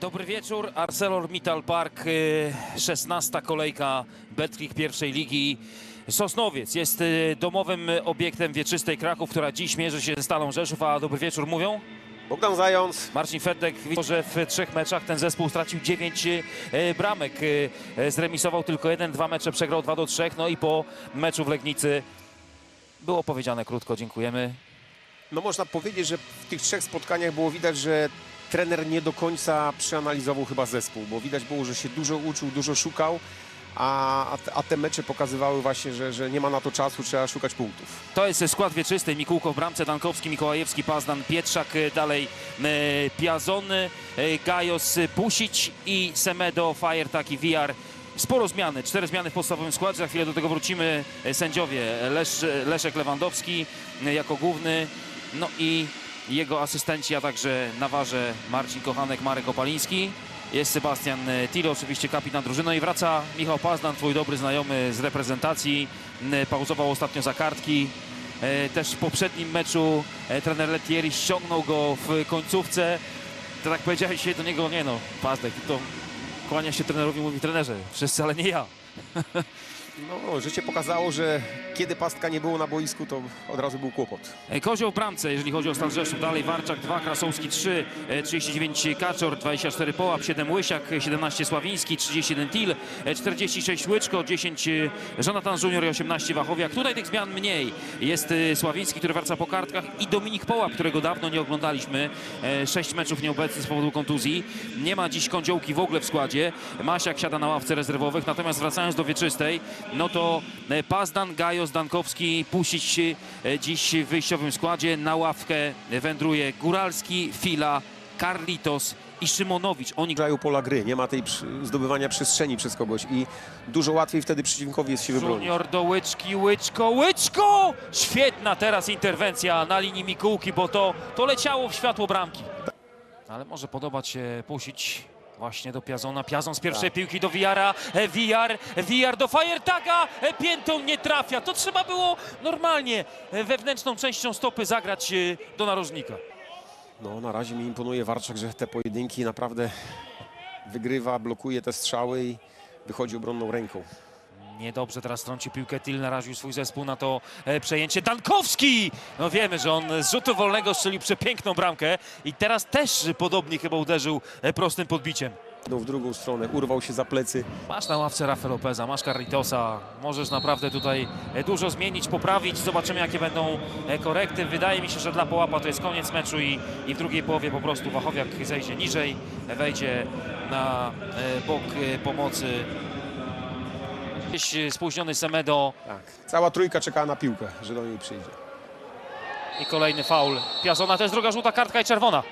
Dobry wieczór, ArcelorMittal Park, y, 16. kolejka Betclic pierwszej ligi. Sosnowiec jest y, domowym obiektem wieczystej Kraków, która dziś mierzy się ze Stalą Rzeszów, a dobry wieczór mówią. Bogdan Zając, Marcin Fedek, widzę, że w trzech meczach ten zespół stracił 9 bramek. Y, y, Zremisował tylko jeden, dwa mecze przegrał 2 do 3, no i po meczu w Legnicy było powiedziane krótko, dziękujemy. no można powiedzieć, że w tych trzech spotkaniach było widać, że trener nie do końca przeanalizował chyba zespół, bo widać było, że się dużo uczył, dużo szukał, a, a te- mecze pokazywały właśnie, że, że nie ma na to czasu, trzeba szukać punktów. To jest skład wieczysty. Mikułko w bramce, Dankowski, Mikołajewski, Pazdan, Pietrzak, y, dalej Piazon, y, Gajos, Pusić i Semedo, Fajertak i VR. Sporo zmiany, cztery zmiany w podstawowym składzie, za chwilę do tego wrócimy. Sędziowie Lesz, Leszek Lewandowski jako główny, no i jego asystenci, a także na warze Marcin Kochanek, Marek Opaliński. Jest Sebastian y, Tilo, oczywiście kapitan drużyny i wraca Michał Pazdan, twój dobry znajomy z reprezentacji. Pauzował ostatnio za kartki. E, Też w poprzednim meczu e, trener Letieri ściągnął go w końcówce. To tak powiedziałeś się do niego, nie no, Pazdek, to kłania się trenerowi, mówi trenerze, wszyscy, ale nie ja. No, życie pokazało, że kiedy pastka nie było na boisku, to od razu był kłopot. E, Kozioł w bramce, jeżeli chodzi o Stal Rzeszów. Dalej Warczak 2, Krasowski 3, e, 39 Kaczor, 24 Połap, 7 Łysiak, 17 Sławiński, 31 Til, e, 46 Łyczko, 10 e, Jonathan Junior i 18 Wachowiak. Tutaj tych zmian mniej. Jest e, Sławiński, który wraca po kartkach i Dominik Połap, którego dawno nie oglądaliśmy. 6 meczów nieobecny z powodu kontuzji. Nie ma dziś kądziołki w ogóle w składzie. Masiak siada na ławce rezerwowych, natomiast wracając do wieczystej, no to e, Pazdan, Gajos, Dankowski, Pusić e, dziś w wyjściowym składzie. Na ławkę wędruje Góralski, Fila, Carlitos i Szymonowicz. Oni Grają pola gry, nie ma tej zdobywania przestrzeni przez kogoś i dużo łatwiej wtedy przeciwnikowi jest się wybronić. Junior do Łyczki, Łyczko, Łyczko! Świetna teraz interwencja na linii Mikułki, bo to, to leciało w światło bramki. Ale może podobać się pusić właśnie do Piazona. Piazon z pierwszej Tak. piłki do Wiara. E, Wiar, Wiar do Fajertaga. E, Piętą nie trafia. To trzeba było normalnie e, wewnętrzną częścią stopy zagrać do narożnika. No, na razie mi imponuje Warczak, że te pojedynki naprawdę wygrywa, blokuje te strzały i wychodzi obronną ręką. Niedobrze teraz trąci piłkę Til, naraził swój zespół na to e, przejęcie. Dankowski! No wiemy, że on z rzutu wolnego strzelił przepiękną bramkę i teraz też podobnie chyba uderzył e, prostym podbiciem. No, w drugą stronę, urwał się za plecy. Masz na ławce Rafa Lopeza, masz Carlitosa, możesz naprawdę tutaj e, dużo zmienić, poprawić. Zobaczymy, jakie będą korekty. Wydaje mi się, że dla Połapa to jest koniec meczu i, i w drugiej połowie po prostu Wachowiak zejdzie niżej, wejdzie na bok pomocy. Gdzieś e, spóźniony Semedo Tak. Cała trójka czekała na piłkę, że do niej przyjdzie. i kolejny faul. Piazona to jest druga żółta kartka i czerwona.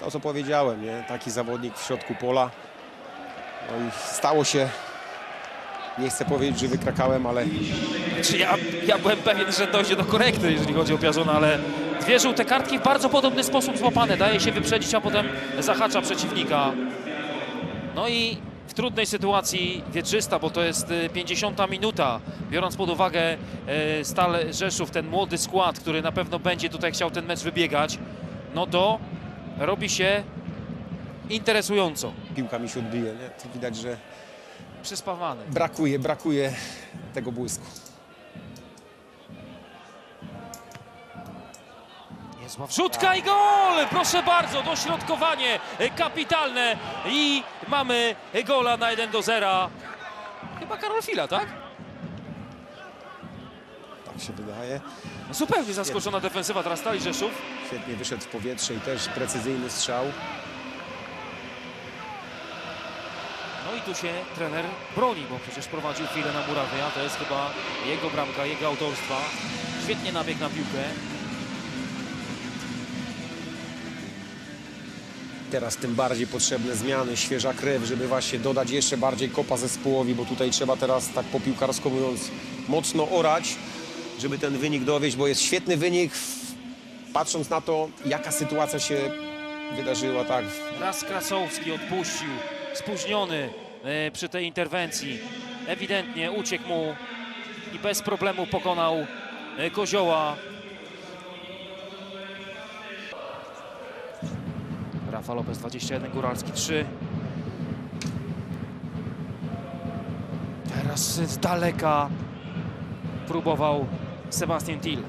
To, co powiedziałem, nie? Taki zawodnik w środku pola. No i stało się, nie chcę powiedzieć, że wykrakałem, ale Czy ja, ja byłem pewien, że dojdzie do korekty, jeżeli chodzi o Piazona, ale dwie żółte kartki w bardzo podobny sposób złapane. Daje się wyprzedzić, a potem zahacza przeciwnika. No i w trudnej sytuacji wieczysta, bo to jest y, 50 minuta, biorąc pod uwagę y, Stal Rzeszów, ten młody skład, który na pewno będzie tutaj chciał ten mecz wybiegać, no to robi się interesująco. piłka mi się odbije. Nie? To widać, że Przyspawany. brakuje, brakuje tego błysku. Wrzutka i gol! Proszę bardzo, dośrodkowanie e, kapitalne i mamy gola na 1 do 0. Chyba Karol Fila, tak? Tak się wydaje. Zupełnie zaskoczona defensywa teraz Stali Rzeszów. Świetnie wyszedł w powietrze i też precyzyjny strzał. No i tu się trener broni, bo przecież prowadził chwilę na murawie, a to jest chyba jego bramka, jego autorstwa. Świetnie nabiegł na piłkę. Teraz tym bardziej potrzebne zmiany, świeża krew, żeby właśnie dodać jeszcze bardziej kopa zespołowi, bo tutaj trzeba teraz tak po piłkarsko mówiąc mocno orać, żeby ten wynik dowieść, bo jest świetny wynik, patrząc na to, jaka sytuacja się wydarzyła, tak, Raz Krasowski odpuścił, spóźniony e, przy tej interwencji. Ewidentnie uciekł mu i bez problemu pokonał e, Kozioła. Rafa Lopez 21, Góralski 3. Teraz z daleka próbował Sebastian Till.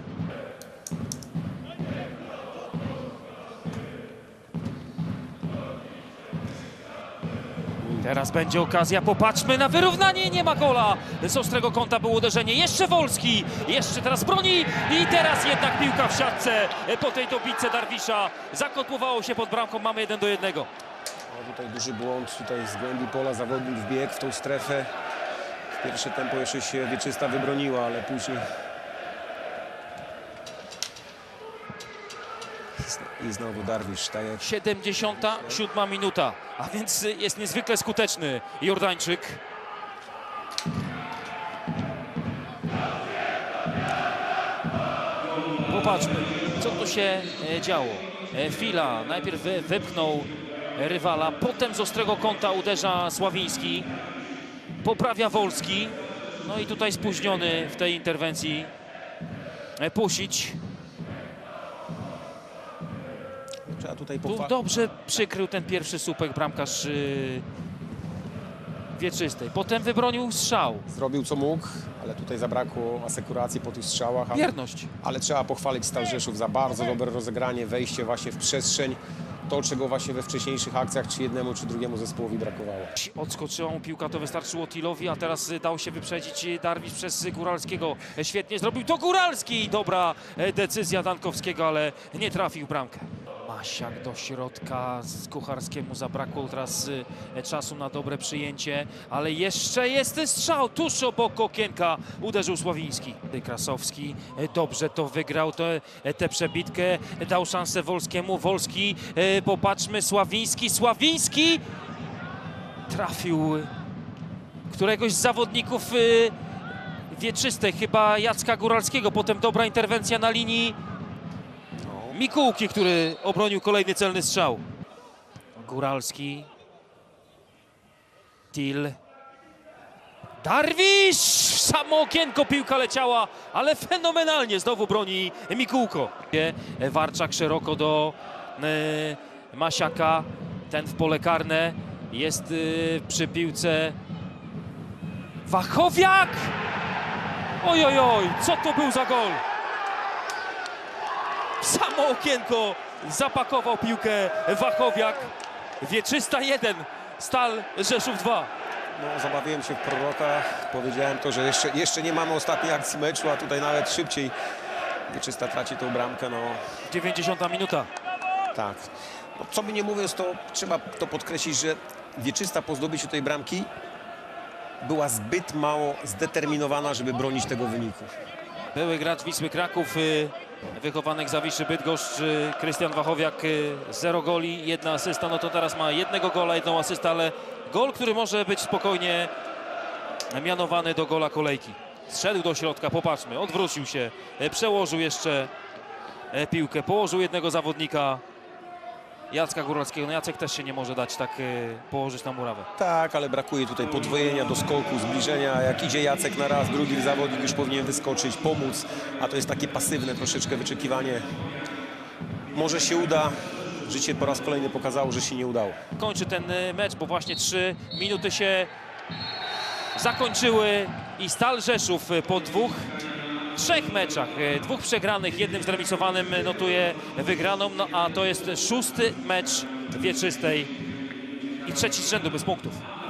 Teraz będzie okazja, popatrzmy na wyrównanie, nie ma gola. Z ostrego kąta było uderzenie, jeszcze Wolski, jeszcze teraz broni i teraz jednak piłka w siatce po tej dobitce Darwisza. Zakotłowało się pod bramką, mamy 1 do 1. No, tutaj duży błąd, tutaj z głębi pola zawodnik wbiegł w tą strefę. Pierwsze tempo jeszcze się Wieczysta wybroniła, ale później... I znowu Darwisz, jak 77 minuta, a więc jest niezwykle skuteczny Jordańczyk. Popatrzmy, co tu się e, działo. E, Fila najpierw wypchnął rywala, potem z ostrego kąta uderza Sławiński, poprawia Wolski. No i tutaj spóźniony w tej interwencji e, Pusić. Trzeba tutaj Tu pochwalić. dobrze przykrył ten pierwszy słupek bramkarz yy, Wieczystej. Potem wybronił strzał. Zrobił co mógł, ale tutaj zabrakło asekuracji po tych strzałach. Ale, Wierność. ale trzeba pochwalić Stal Rzeszów za bardzo dobre rozegranie, wejście właśnie w przestrzeń. To, czego właśnie we wcześniejszych akcjach czy jednemu, czy drugiemu zespołowi brakowało. Odskoczyła mu piłka, to wystarczyło Tilowi, a teraz dał się wyprzedzić Darwisz przez Góralskiego. Świetnie zrobił to Góralski. Dobra e, decyzja Dankowskiego, ale nie trafił bramkę. Masiak do środka, z Kucharskiemu zabrakło teraz y, e, czasu na dobre przyjęcie, ale jeszcze jest strzał tuż obok okienka, uderzył Sławiński. Krasowski e, dobrze to wygrał, tę te przebitkę, dał szansę Wolskiemu, Wolski, e, popatrzmy, Sławiński, Sławiński trafił któregoś z zawodników y, wieczystej, chyba Jacka Góralskiego. Potem dobra interwencja na linii Mikułki, który obronił kolejny celny strzał. Góralski. Til. Darwisz! Samo okienko piłka leciała, ale fenomenalnie znowu broni Mikułko. Warczak szeroko do e, Masiaka. Ten w pole karne. Jest e, przy piłce Wachowiak! Oj, oj, oj, co to był za gol? W samo okienko zapakował piłkę Wachowiak. Wieczysta 1, Stal Rzeszów 2. No, zabawiłem się w prorokach, powiedziałem to, że jeszcze, jeszcze nie mamy ostatniej akcji meczu, a tutaj nawet szybciej Wieczysta traci tą bramkę, no 90 minuta. tak. No, co by nie mówiąc, to trzeba to podkreślić, że Wieczysta po zdobyciu tej bramki była zbyt mało zdeterminowana, żeby bronić tego wyniku. Były gracz Wisły Kraków, y, wychowanek Zawiszy Bydgoszcz, y, Krystian Wachowiak, y, zero goli, jedna asysta, no to teraz ma jednego gola, jedną asystę, ale gol, który może być spokojnie mianowany do gola kolejki. Zszedł do środka, popatrzmy, odwrócił się, e, przełożył jeszcze e, piłkę, położył jednego zawodnika Jacka Góralskiego. No Jacek też się nie może dać tak e, położyć na murawę. Tak, ale brakuje tutaj podwojenia, doskoku, zbliżenia. Jak idzie Jacek na raz, drugi zawodnik już powinien wyskoczyć, pomóc, a to jest takie pasywne troszeczkę wyczekiwanie. Może się uda. Życie po raz kolejny pokazało, że się nie udało. kończy ten y, mecz, bo właśnie trzy minuty się zakończyły i Stal Rzeszów y, po dwóch, trzech meczach, y, dwóch przegranych, jednym zremisowanym y, notuje wygraną, no a to jest szósty mecz wieczystej i trzeci z rzędu bez punktów.